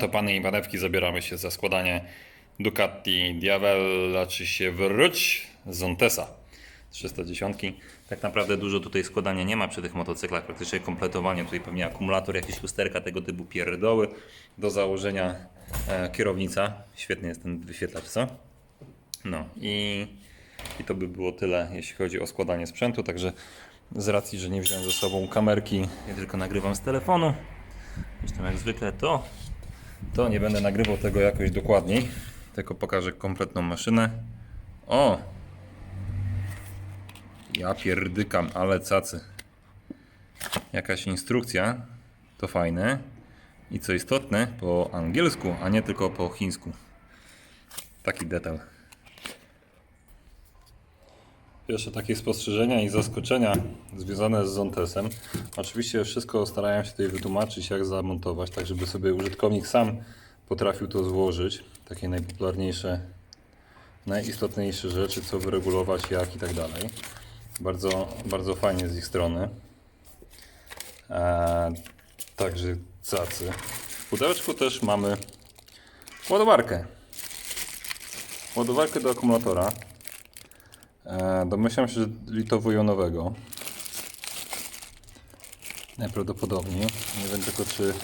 To pany i panewki zabieramy się za składanie Ducati Diavella, czy się wróć Zontesa 310. Tak naprawdę dużo tutaj składania nie ma przy tych motocyklach, praktycznie kompletowanie, tutaj pewnie akumulator, jakieś lusterka, tego typu pierdoły. Do założenia e, kierownica, świetny jest ten wyświetlacz, co? No i, i to by było tyle, jeśli chodzi o składanie sprzętu, także z racji, że nie wziąłem ze sobą kamerki, ja tylko nagrywam z telefonu, zresztą jak zwykle to, to nie będę nagrywał tego jakoś dokładniej, tylko pokażę kompletną maszynę. O! Ja pierdykam, ale cacy. Jakaś instrukcja, to fajne. I co istotne, po angielsku, a nie tylko po chińsku. Taki detal. Pierwsze takie spostrzeżenia i zaskoczenia związane z Zontesem. Oczywiście wszystko starałem się tutaj wytłumaczyć, jak zamontować, tak żeby sobie użytkownik sam potrafił to złożyć. Takie najpopularniejsze, najistotniejsze rzeczy, co wyregulować, jak i tak dalej. Bardzo, bardzo fajnie z ich strony. Eee, także cacy. W pudełeczku też mamy ładowarkę. Ładowarkę do akumulatora. E, Domyślam się, że litowo-jonowego. Najprawdopodobniej. Nie wiem tylko, czy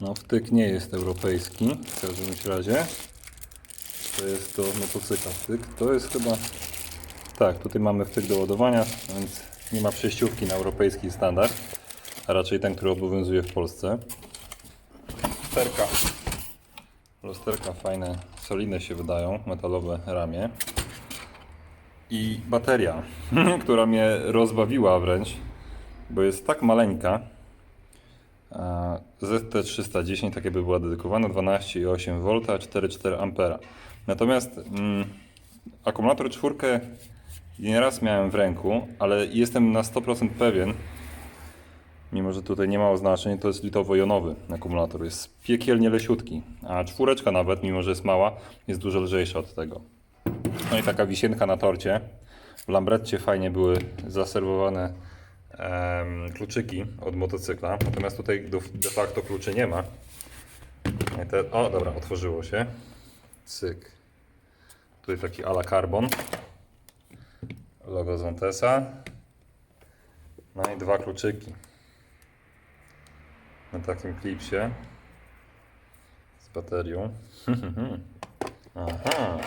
no, wtyk nie jest europejski. W każdym razie. To jest to motocykla wtyk. To jest chyba... Tak, tutaj mamy wtyk do ładowania, więc nie ma przejściówki na europejski standard. A raczej ten, który obowiązuje w Polsce. Lusterka. Lusterka fajne, solidne się wydają, metalowe ramię i bateria, która mnie rozbawiła wręcz, bo jest tak maleńka. A, ZT310 tak jakby była dedykowana 12,8 V, 4,4 A. Natomiast mm, akumulator czwórkę nieraz miałem w ręku, ale jestem na 100% pewien, mimo że tutaj nie ma oznaczeń, to jest litowo-jonowy akumulator. Jest piekielnie lesiutki, a czwóreczka nawet, mimo że jest mała, jest dużo lżejsza od tego. No i taka wisienka na torcie. W Lambretcie fajnie były zaserwowane kluczyki od motocykla. Natomiast tutaj de, facto kluczy nie ma. Te, o, dobra, otworzyło się. Cyk. Tutaj taki ala carbon. Logo Zontesa. No i dwa kluczyki. Na takim klipsie. Z baterią. Aha.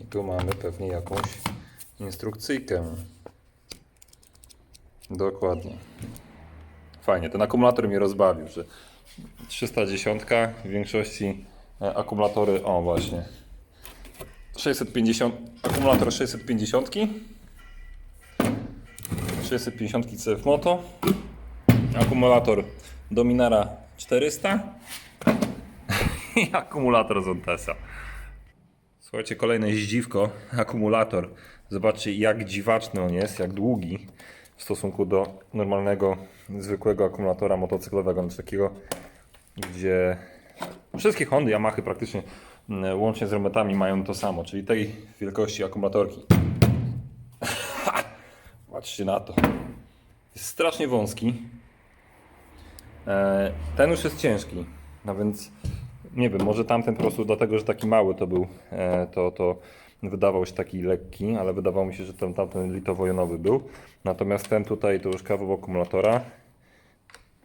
I tu mamy pewnie jakąś instrukcyjkę. Dokładnie. Fajnie, ten akumulator mnie rozbawił, że 310 w większości e, akumulatory, o właśnie, 650, akumulator 650, 650 CF Moto, akumulator Dominara 400 i akumulator Zontesa. Słuchajcie, kolejne zdziwko, akumulator. Zobaczcie jak dziwaczny on jest, jak długi w stosunku do normalnego, zwykłego akumulatora motocyklowego, znaczy takiego, gdzie wszystkie Hondy, Yamahy praktycznie mm, łącznie z remetami mają to samo, czyli tej wielkości akumulatorki. Patrzcie na to. Jest strasznie wąski. E, Ten już jest ciężki, no więc nie wiem, może tamten po prostu dlatego, że taki mały to był, e, to, to wydawał się taki lekki, ale wydawało mi się, że ten tamten litowo-jonowy był. Natomiast ten tutaj to już kawał akumulatora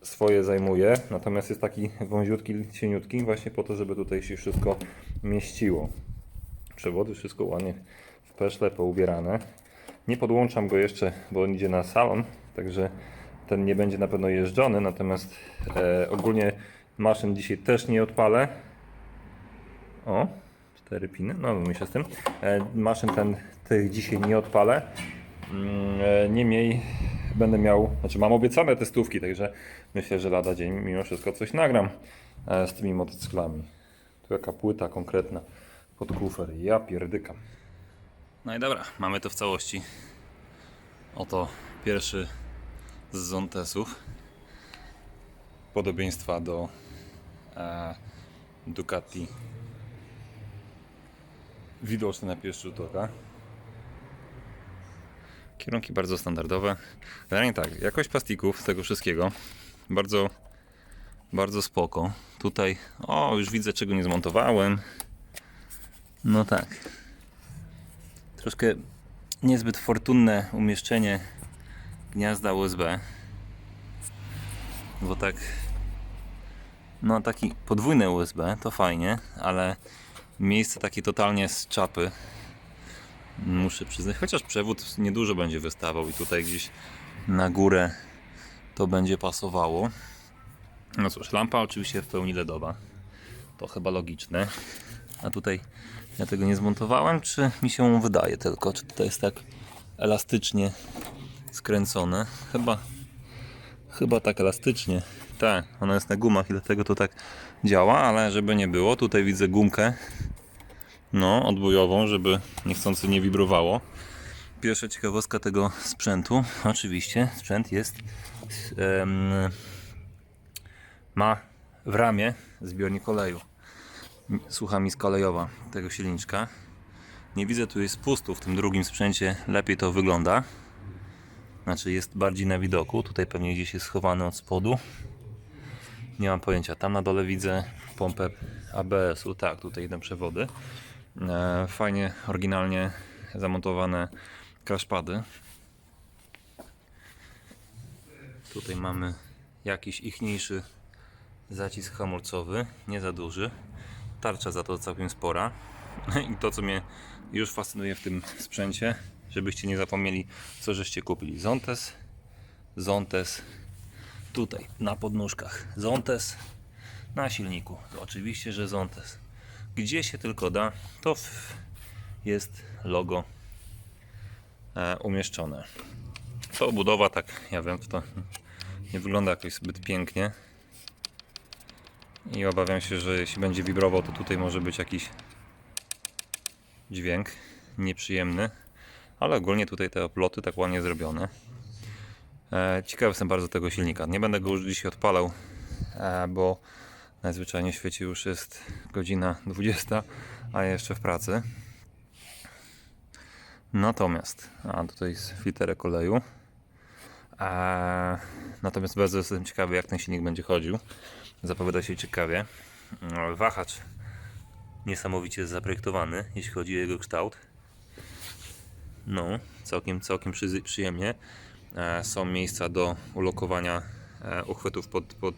swoje zajmuje, natomiast jest taki wąziutki, cieniutki właśnie po to, żeby tutaj się wszystko mieściło. Przewody, wszystko ładnie w peszle poubierane. Nie podłączam go jeszcze, bo on idzie na salon, także ten nie będzie na pewno jeżdżony, natomiast e, ogólnie maszyn dzisiaj też nie odpalę. O, cztery piny, no myślę z tym. E, maszyn ten tych dzisiaj nie odpalę. Mm, e, Niemniej będę miał, znaczy mam obiecane testówki, także myślę, że lada dzień mimo wszystko coś nagram e, z tymi motocyklami. Tu jaka płyta konkretna pod kufer. Ja pierdykam. No i dobra, mamy to w całości. Oto pierwszy z Zontesów. Podobieństwa do e, Ducati. Widoczne na pierwszy rzut oka. Kierunki bardzo standardowe. Generalnie tak, jakość plastików tego wszystkiego bardzo, bardzo spoko. Tutaj, o, już widzę, czego nie zmontowałem. No tak. Troszkę niezbyt fortunne umieszczenie gniazda USB. Bo tak, no taki podwójne USB to fajnie, ale miejsce takie totalnie z czapy. Muszę przyznać, chociaż przewód niedużo będzie wystawał i tutaj gdzieś na górę to będzie pasowało. No cóż, lampa oczywiście w pełni LEDowa. To chyba logiczne. A tutaj ja tego nie zmontowałem, czy mi się wydaje tylko? Czy to jest tak elastycznie skręcone? Chyba, chyba tak elastycznie. Tak, ona jest na gumach i dlatego to tak działa, ale żeby nie było, tutaj widzę gumkę no, odbojową, żeby niechcący nie wibrowało. Pierwsza ciekawostka tego sprzętu, oczywiście, sprzęt jest ma w ramię zbiornik oleju. Słucha mi kolejowa tego silniczka. Nie widzę tu jest spustu w tym drugim sprzęcie, lepiej to wygląda. Znaczy jest bardziej na widoku, tutaj pewnie gdzieś jest schowany od spodu. Nie mam pojęcia. Tam na dole widzę pompę ABS-u. Tak, tutaj idą przewody. E, Fajnie, oryginalnie zamontowane crashpady. Tutaj mamy jakiś ichniejszy zacisk hamulcowy, nie za duży. Tarcza za to całkiem spora. I to, co mnie już fascynuje w tym sprzęcie, żebyście nie zapomnieli, co żeście kupili. Zontes, Zontes, tutaj na podnóżkach Zontes, na silniku. Oczywiście, że Zontes. Gdzie się tylko da, to jest logo e, umieszczone. To budowa tak, ja wiem, to nie wygląda jakoś zbyt pięknie. I obawiam się, że jeśli będzie wibrował, to tutaj może być jakiś dźwięk nieprzyjemny. Ale ogólnie tutaj te oploty tak ładnie zrobione. E, ciekawy jestem bardzo tego silnika. Nie będę go już dzisiaj odpalał, e, bo najzwyczajniej w świecie już jest godzina 20, a jeszcze w pracy. Natomiast, a tutaj jest filterek oleju. A, natomiast bardzo jestem ciekawy, jak ten silnik będzie chodził. Zapowiada się ciekawie. Wahacz niesamowicie jest zaprojektowany, jeśli chodzi o jego kształt. No, całkiem, całkiem przyzy- przyjemnie. E, są miejsca do ulokowania e, uchwytów pod, pod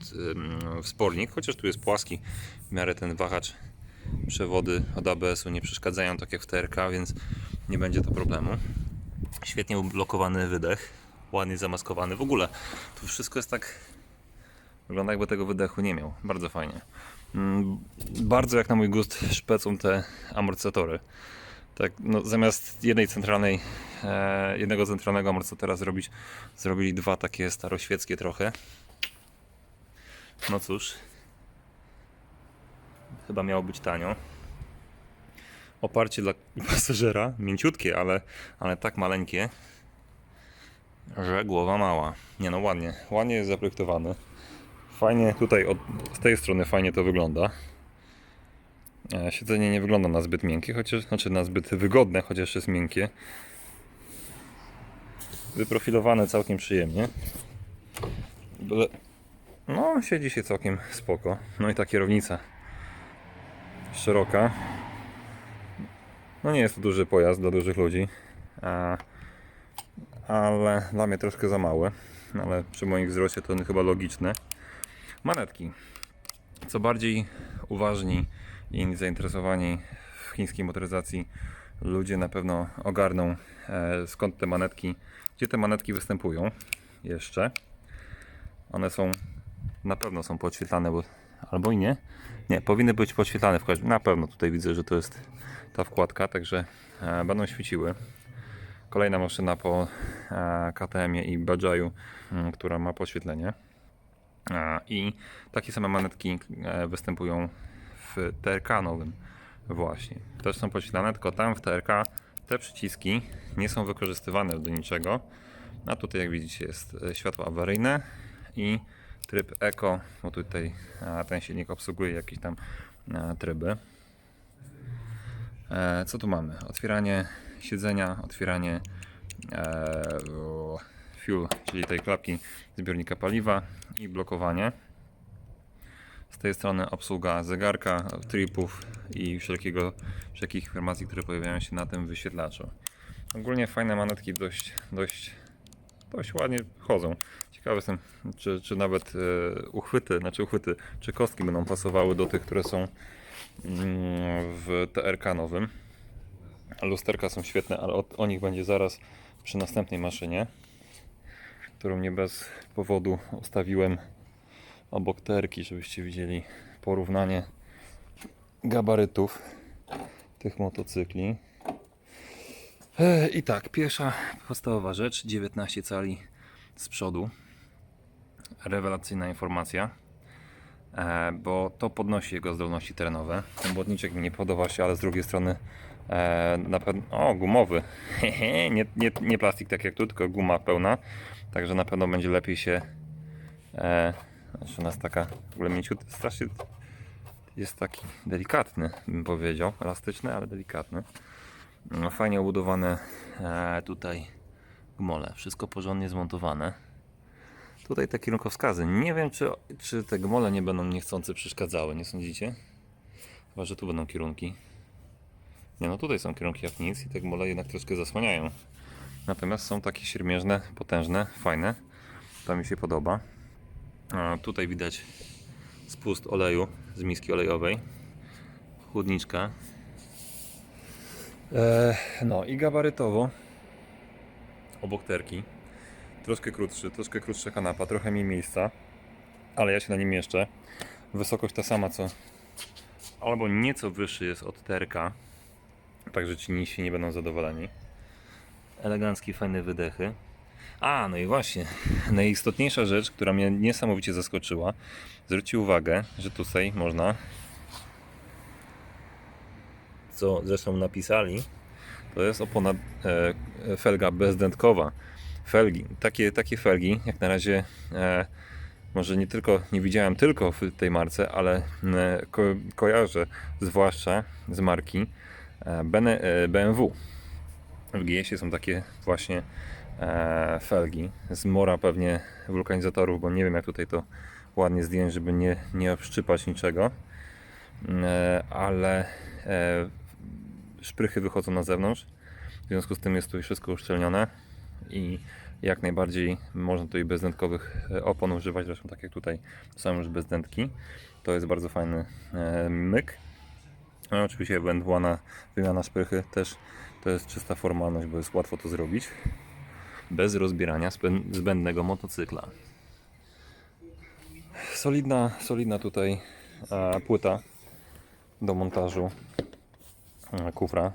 wspornik, chociaż tu jest płaski. W miarę ten wahacz przewody od ABS-u nie przeszkadzają, tak jak w TRK, więc nie będzie to problemu. Świetnie ublokowany wydech, ładnie zamaskowany. W ogóle tu wszystko jest tak. Wygląda jakby tego wydechu nie miał. Bardzo fajnie. Mm, Bardzo jak na mój gust szpecą te amortyzatory. Tak, no, zamiast jednej centralnej, e, jednego centralnego amortyzatora zrobić, zrobili dwa takie staroświeckie trochę. No cóż, chyba miało być tanio. Oparcie dla pasażera, mięciutkie, ale, ale tak maleńkie, że głowa mała. Nie no, ładnie, ładnie jest zaprojektowany. Fajnie tutaj, od, z tej strony fajnie to wygląda. E, Siedzenie nie wygląda na zbyt miękkie, chociaż, znaczy na zbyt wygodne, chociaż jest miękkie. Wyprofilowane całkiem przyjemnie. No, siedzi się całkiem spoko. No i ta kierownica szeroka. No nie jest to duży pojazd dla dużych ludzi, a, ale dla mnie troszkę za małe. Ale przy moim wzroście to chyba logiczne. Manetki. Co bardziej uważni i zainteresowani w chińskiej motoryzacji ludzie na pewno ogarną e, skąd te manetki, gdzie te manetki występują jeszcze. One są, na pewno są podświetlane, bo, albo i nie. Nie, powinny być podświetlane w każdym. Na pewno tutaj widzę, że to jest ta wkładka, także e, będą świeciły. Kolejna maszyna po e, KTM-ie i Bajaju, m, która ma podświetlenie. I takie same manetki występują w TRK nowym właśnie. Też są podświetlane, tylko tam w TRK te przyciski nie są wykorzystywane do niczego. A tutaj jak widzicie jest e, światło awaryjne i tryb Eco, bo tutaj ten silnik obsługuje jakieś tam e, tryby. E, Co tu mamy? Otwieranie siedzenia, otwieranie fuel, czyli tej klapki zbiornika paliwa i blokowanie. Z tej strony obsługa zegarka, tripów i wszelkiego, wszelkich informacji, które pojawiają się na tym wyświetlaczu. Ogólnie fajne manetki dość, dość, dość ładnie chodzą. Ciekawy jestem, czy, czy nawet e, uchwyty, znaczy uchwyty, czy kostki będą pasowały do tych, które są mm, w TRK nowym. Lusterka są świetne, ale o, o nich będzie zaraz przy następnej maszynie, którą nie bez powodu ustawiłem obok terki, żebyście widzieli porównanie gabarytów tych motocykli. E, I tak, pierwsza podstawowa rzecz, 19 cali z przodu. Rewelacyjna informacja, e, bo to podnosi jego zdolności terenowe. Ten błotniczek mi nie podoba się, ale z drugiej strony e, na pewno... O, gumowy. Nie, nie, nie plastik tak jak tu, tylko guma pełna. Także na pewno będzie lepiej się... Znaczy u nas taka w ogóle mięciut, strasznie jest taki delikatny, bym powiedział. Elastyczny, ale delikatny. No, fajnie obudowane e, tutaj gmole. Wszystko porządnie zmontowane. Tutaj te kierunkowskazy. Nie wiem, czy, czy te gmole nie będą niechcący przeszkadzały, nie sądzicie? Chyba, że tu będą kierunki. Nie no, tutaj są kierunki jak nic i te gmole jednak troszkę zasłaniają. Natomiast są takie siermierzne, potężne, fajne. To mi się podoba. A, tutaj widać spust oleju z miski olejowej. Chłodniczka. E, no i gabarytowo obok terki. Troszkę krótszy, troszkę krótsza kanapa, trochę mniej miejsca, ale ja się na nim mieszczę. Wysokość ta sama co albo nieco wyższy jest od terka, także ci niżsi nie będą zadowoleni. Eleganckie, fajne wydechy. A, no i właśnie, najistotniejsza rzecz, która mnie niesamowicie zaskoczyła. Zwróćcie uwagę, że tutaj można, co zresztą napisali, to jest opona e, felga bezdętkowa. Felgi, takie, takie felgi, jak na razie e, może nie tylko, nie widziałem tylko w tej marce, ale e, ko, kojarzę zwłaszcza z marki e, Bene- e, BMW. W GS-ie są takie właśnie e, felgi z mora pewnie wulkanizatorów, bo nie wiem jak tutaj to ładnie zdjąć, żeby nie, nie obszczypać niczego. E, ale e, szprychy wychodzą na zewnątrz. W związku z tym jest tu wszystko uszczelnione i jak najbardziej można tutaj bezdętkowych e, opon używać, zresztą tak jak tutaj są już bezdętki. To jest bardzo fajny e, myk. No, oczywiście ewentualna wymiana szprychy też to jest czysta formalność, bo jest łatwo to zrobić bez rozbierania zbę- zbędnego motocykla. Solidna, solidna tutaj e, płyta do montażu e, kufra.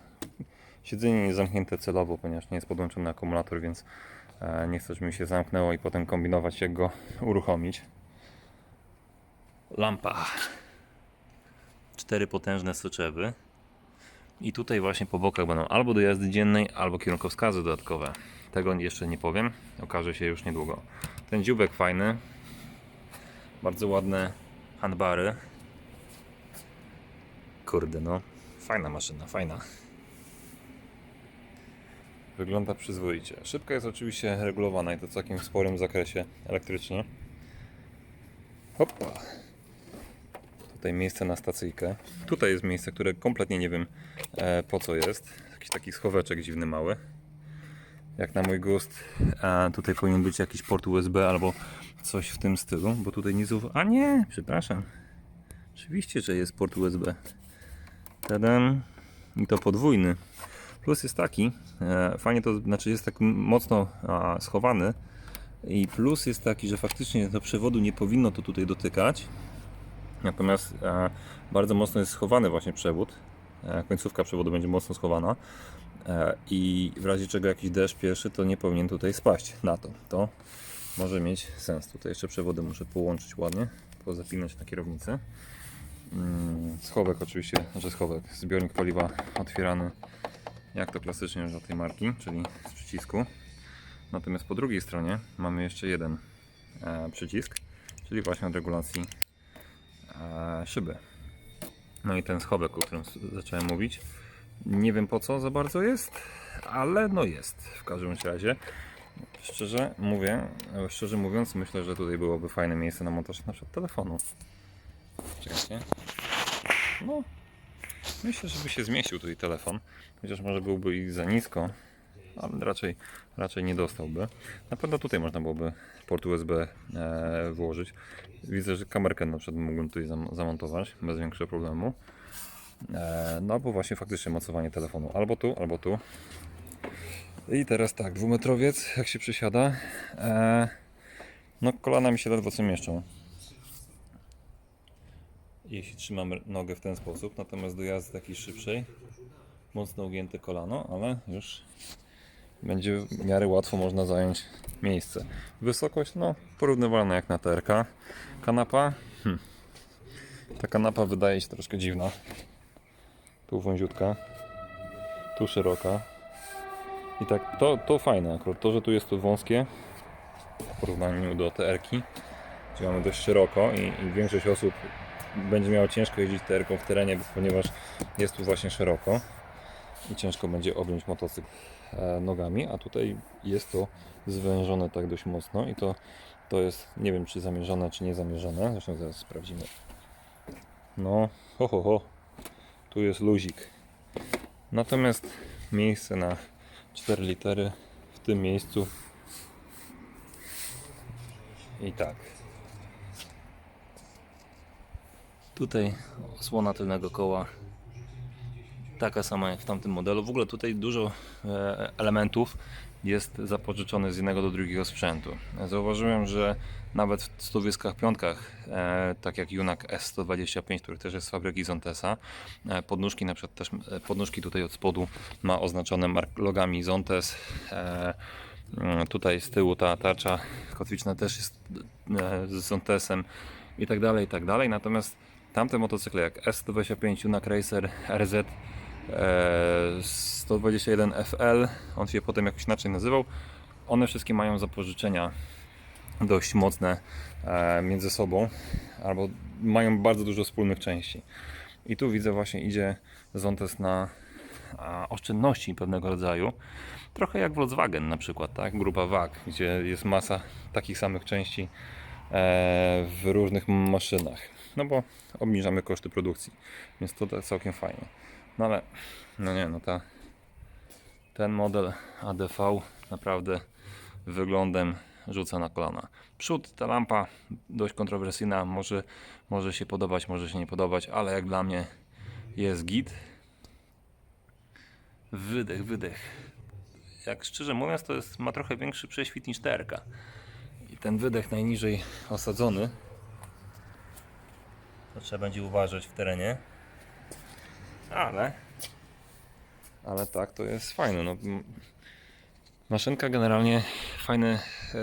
Siedzenie jest zamknięte celowo, ponieważ nie jest podłączony akumulator, więc e, nie chcę, żeby mi się zamknęło i potem kombinować jak go uruchomić. Lampa. Cztery potężne soczewy. I tutaj właśnie po bokach będą albo do jazdy dziennej, albo kierunkowskazy dodatkowe. Tego jeszcze nie powiem, okaże się już niedługo. Ten dziubek fajny, bardzo ładne handbary. Kurde no, fajna maszyna, fajna. Wygląda przyzwoicie. Szybka jest oczywiście regulowana i to w całkiem sporym zakresie elektrycznie. Hoppa. Tutaj miejsce na stacyjkę. Tutaj jest miejsce, które kompletnie nie wiem e, po co jest. Jakiś taki schoweczek dziwny mały. Jak na mój gust. A tutaj powinien być jakiś port USB albo coś w tym stylu, bo tutaj zauwa- A nie, przepraszam. Oczywiście, że jest port USB. Tadam. I to podwójny. Plus jest taki, e, fajnie to znaczy jest tak mocno a, schowany. I plus jest taki, że faktycznie do przewodu nie powinno to tutaj dotykać. Natomiast e, bardzo mocno jest schowany właśnie przewód. E, końcówka przewodu będzie mocno schowana. E, I w razie czego jakiś deszcz pierwszy, to nie powinien tutaj spaść na to. To może mieć sens. Tutaj jeszcze przewody muszę połączyć ładnie, pozapinać na kierownicę. Mm, Schowek oczywiście, że schowek, zbiornik paliwa otwierany jak to klasycznie już dla tej marki, czyli z przycisku. Natomiast po drugiej stronie mamy jeszcze jeden e, przycisk, czyli właśnie od regulacji e, szyby. No i ten schowek, o którym zacząłem mówić, nie wiem po co za bardzo jest, ale no jest w każdym razie. Szczerze mówię, szczerze mówiąc, myślę, że tutaj byłoby fajne miejsce na montaż na przykład telefonu. Czekajcie. No, myślę, żeby się zmieścił tutaj telefon. Chociaż może byłby i za nisko, ale raczej, raczej nie dostałby. Na pewno tutaj można byłoby port USB e, włożyć. Widzę, że kamerkę na przykład mógłbym tutaj zam- zamontować bez większego problemu. E, no albo właśnie faktycznie mocowanie telefonu. Albo tu, albo tu. I teraz tak, dwumetrowiec, jak się przysiada. E, no kolana mi się ledwo co mieszczą. Jeśli trzymam nogę w ten sposób, natomiast do jazdy takiej szybszej, mocno ugięte kolano, ale już będzie w miarę łatwo można zająć miejsce. Wysokość, no, porównywalna jak na TRK. Kanapa, hm. ta kanapa wydaje się troszkę dziwna. Tu wąziutka, tu szeroka. I tak, to, to fajne akurat, to, że tu jest to wąskie w porównaniu do TR-ki, gdzie mamy dość szeroko i, i większość osób będzie miało ciężko jeździć TR-ką w terenie, ponieważ jest tu właśnie szeroko i ciężko będzie objąć motocykl e, nogami, a tutaj jest to zwężone tak dość mocno i to, to jest, nie wiem czy zamierzone, czy niezamierzone, zresztą zaraz sprawdzimy. No, ho, ho, ho, tu jest luzik. Natomiast miejsce na 4 litery w tym miejscu i tak. Tutaj osłona tylnego koła taka sama jak w tamtym modelu. W ogóle tutaj dużo e, elementów jest zapożyczone z jednego do drugiego sprzętu. Zauważyłem, że nawet w stowieskach piątkach, e, tak jak Junak S125, który też jest z fabryki Zontesa, e, podnóżki na przykład też, e, podnóżki tutaj od spodu ma oznaczone logami Zontes. E, tutaj z tyłu ta tarcza kotwiczna też jest e, z Zontesem i tak dalej, i tak dalej. Natomiast tamte motocykle jak S125 Junak Racer RZ 121 FL, on się potem jakoś inaczej nazywał. One wszystkie mają zapożyczenia dość mocne e, między sobą, albo mają bardzo dużo wspólnych części. I tu widzę właśnie idzie Zontes na oszczędności pewnego rodzaju. Trochę jak Volkswagen na przykład, tak? Grupa WAG, gdzie jest masa takich samych części e, w różnych maszynach. No bo obniżamy koszty produkcji, więc to całkiem fajnie. No ale, no nie, no ta, ten model ADV naprawdę wyglądem rzuca na kolana. Przód, ta lampa dość kontrowersyjna, może, może się podobać, może się nie podobać, ale jak dla mnie jest git. Wydech, wydech. Jak szczerze mówiąc, to jest, ma trochę większy prześwit niż terka. I ten wydech najniżej osadzony, to trzeba będzie uważać w terenie. Ale, ale tak, to jest fajne. No, maszynka generalnie fajne. E,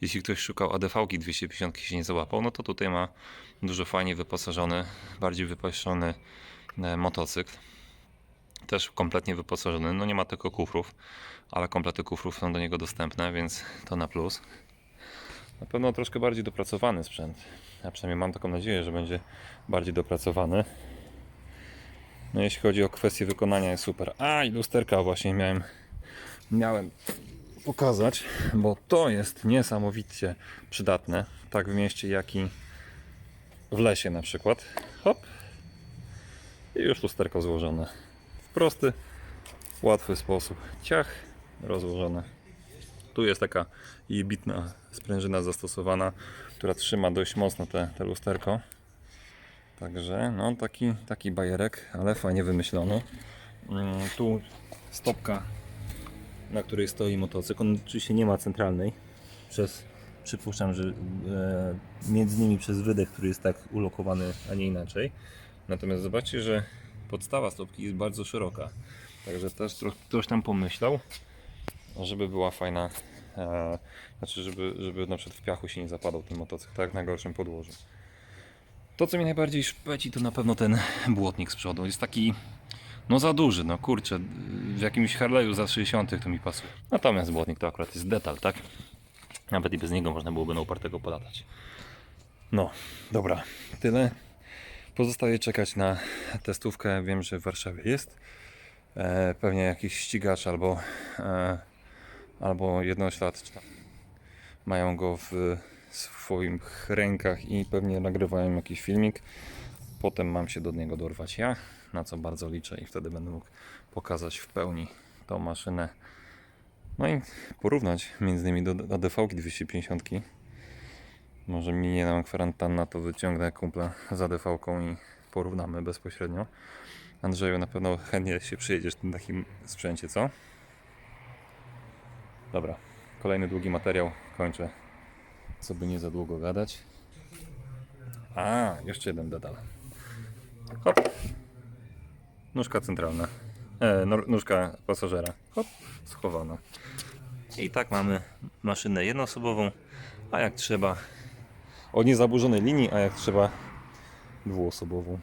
jeśli ktoś szukał ADV-ki 250 się nie załapał, no to tutaj ma dużo fajnie wyposażony, bardziej wyposażony e, motocykl. Też kompletnie wyposażony. No nie ma tylko kufrów, ale komplety kufrów są do niego dostępne, więc to na plus. Na pewno troszkę bardziej dopracowany sprzęt. Ja przynajmniej mam taką nadzieję, że będzie bardziej dopracowany. No jeśli chodzi o kwestię wykonania jest super. A i lusterka właśnie miałem miałem pokazać, bo to jest niesamowicie przydatne, tak w mieście jak i w lesie na przykład. Hop. I już lusterko złożone. W prosty, łatwy sposób. Ciach, rozłożone. Tu jest taka jebitna sprężyna zastosowana, która trzyma dość mocno te, te lusterko. Także no taki, taki bajerek, ale fajnie wymyślony. Mm, Tu stopka, na której stoi motocykl. On oczywiście nie ma centralnej. Przez, przypuszczam, że e, między nimi przez wydech, który jest tak ulokowany, a nie inaczej. Natomiast zobaczcie, że podstawa stopki jest bardzo szeroka. Także też ktoś tam pomyślał, żeby była fajna, e, znaczy żeby, żeby na przykład w piachu się nie zapadał ten motocykl, tak na gorszym podłożu. To co mnie najbardziej szpeci to na pewno ten błotnik z przodu. Jest taki no za duży, no kurczę, w jakimś Harley'u za 60 to mi pasuje. Natomiast błotnik to akurat jest detal, tak? Nawet i bez niego można byłoby na upartego polatać. No, dobra, tyle. Pozostaje czekać na testówkę. Wiem, że w Warszawie jest. E, pewnie jakiś ścigacz albo, e, albo jednoślad mają go w swoich rękach i pewnie nagrywałem jakiś filmik. Potem mam się do niego dorwać ja, na co bardzo liczę i wtedy będę mógł pokazać w pełni tą maszynę. No i porównać między innymi do ADV 250. Może minie nam kwarantanna, to wyciągnę kumpla z ADV i porównamy bezpośrednio. Andrzeju, na pewno chętnie się przyjedziesz w tym takim sprzęcie, co? Dobra, kolejny długi materiał, kończę, co by nie za długo gadać. A, jeszcze jeden detal. Hop. Nóżka centralna. E, nóżka pasażera. Hop, schowana. I tak mamy maszynę jednoosobową, a jak trzeba o niezaburzonej linii, a jak trzeba dwuosobową.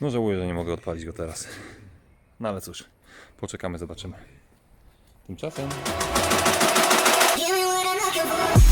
No żałuję, że nie mogę odpalić go teraz. No ale cóż, poczekamy, zobaczymy. Tymczasem Give up.